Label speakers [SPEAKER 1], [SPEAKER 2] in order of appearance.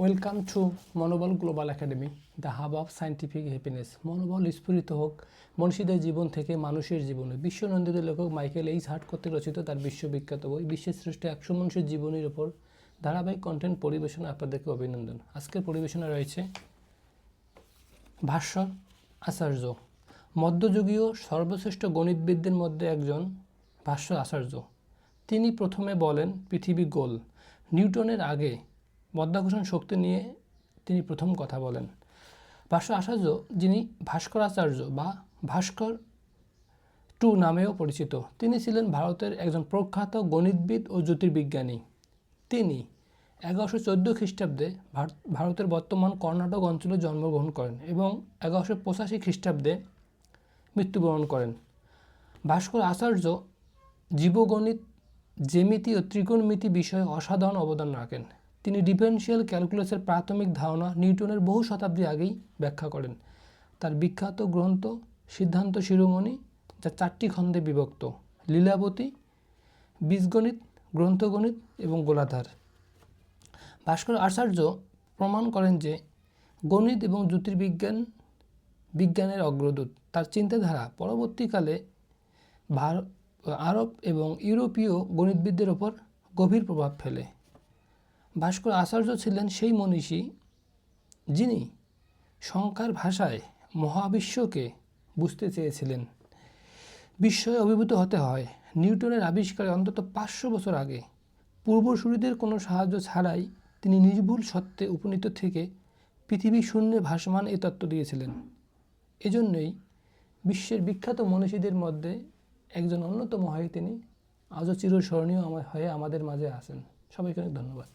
[SPEAKER 1] Welcome to Monobol global academy the hub of scientific happiness মনোবল স্ফুরিত হোক, মনীষীদের জীবন থেকে মানুষের জীবনে। বিশ্বনন্দিত লেখক মাইকেল এইচ হার্ট কর্তৃক রচিত তার বিশ্ববিখ্যাত বই, বিশ্বের শ্রেষ্ঠ একশো মানুষের জীবনের ওপর ধারাবাহিক কন্টেন্ট পরিবেশনে আপনাদেরকে অভিনন্দন। আজকের পরিবেশনে রয়েছে ভাষ্য আচার্য। মধ্যযুগীয় সর্বশ্রেষ্ঠ গণিতবিদদের মধ্যে একজন ভাষ্য আচার্য। তিনি প্রথমে বলেন পৃথিবী গোল। নিউটনের আগে মধ্যাকর্ষণ শক্তি নিয়ে তিনি প্রথম কথা বলেন। ভাষ্য আচার্য, যিনি ভাস্করাচার্য বা ভাস্কর টু নামেও পরিচিত, তিনি ছিলেন ভারতের একজন প্রখ্যাত গণিতবিদ ও জ্যোতির্বিজ্ঞানী। তিনি এগারোশো চোদ্দ খ্রিস্টাব্দে ভারতের বর্তমান কর্ণাটক অঞ্চলে জন্মগ্রহণ করেন এবং এগারোশো পঁচাশি খ্রিস্টাব্দে মৃত্যুবরণ করেন। ভাস্কর আচার্য জীবগণিত জ্যামিতি ও ত্রিকোণমিতি বিষয়ে অসাধারণ অবদান রাখেন। তিনি ডিফারেনশিয়াল ক্যালকুলাসের প্রাথমিক ধারণা নিউটনের বহু শতাব্দী আগেই ব্যাখ্যা করেন। তার বিখ্যাত গ্রন্থ, সিদ্ধান্ত শিরোমণি, যা চারটি খণ্ডে বিভক্ত, লীলাবতী, বীজগণিত, গ্রন্থগণিত এবং গোলাধার। ভাস্কর আচার্য প্রমাণ করেন যে গণিত এবং জ্যোতির্বিজ্ঞান, বিজ্ঞানের অগ্রদূত। তার চিন্তাধারা পরবর্তীকালে ভারত আরব এবং ইউরোপীয় গণিতবিদদের ওপর গভীর প্রভাব ফেলে। ভাস্কর আচার্য ছিলেন সেই মনীষী যিনি সংখ্যার ভাষায় মহাবিশ্বকে বুঝতে চেয়েছিলেন। বিস্ময়ে অভিভূত হতে হয়, নিউটনের আবিষ্কারে অন্তত পাঁচশো বছর আগে পূর্বসূরিদের কোনো সাহায্য ছাড়াই তিনি নির্ভুল সত্যে উপনীত থেকে পৃথিবী শূন্যে ভাসমান এ তত্ত্ব দিয়েছিলেন। এজন্যই বিশ্বের বিখ্যাত মনীষীদের মধ্যে একজন অন্যতম হয়ে তিনি আজও চিরস্মরণীয় হয়ে আমাদের মাঝে আছেন। সবাইকে অনেক ধন্যবাদ।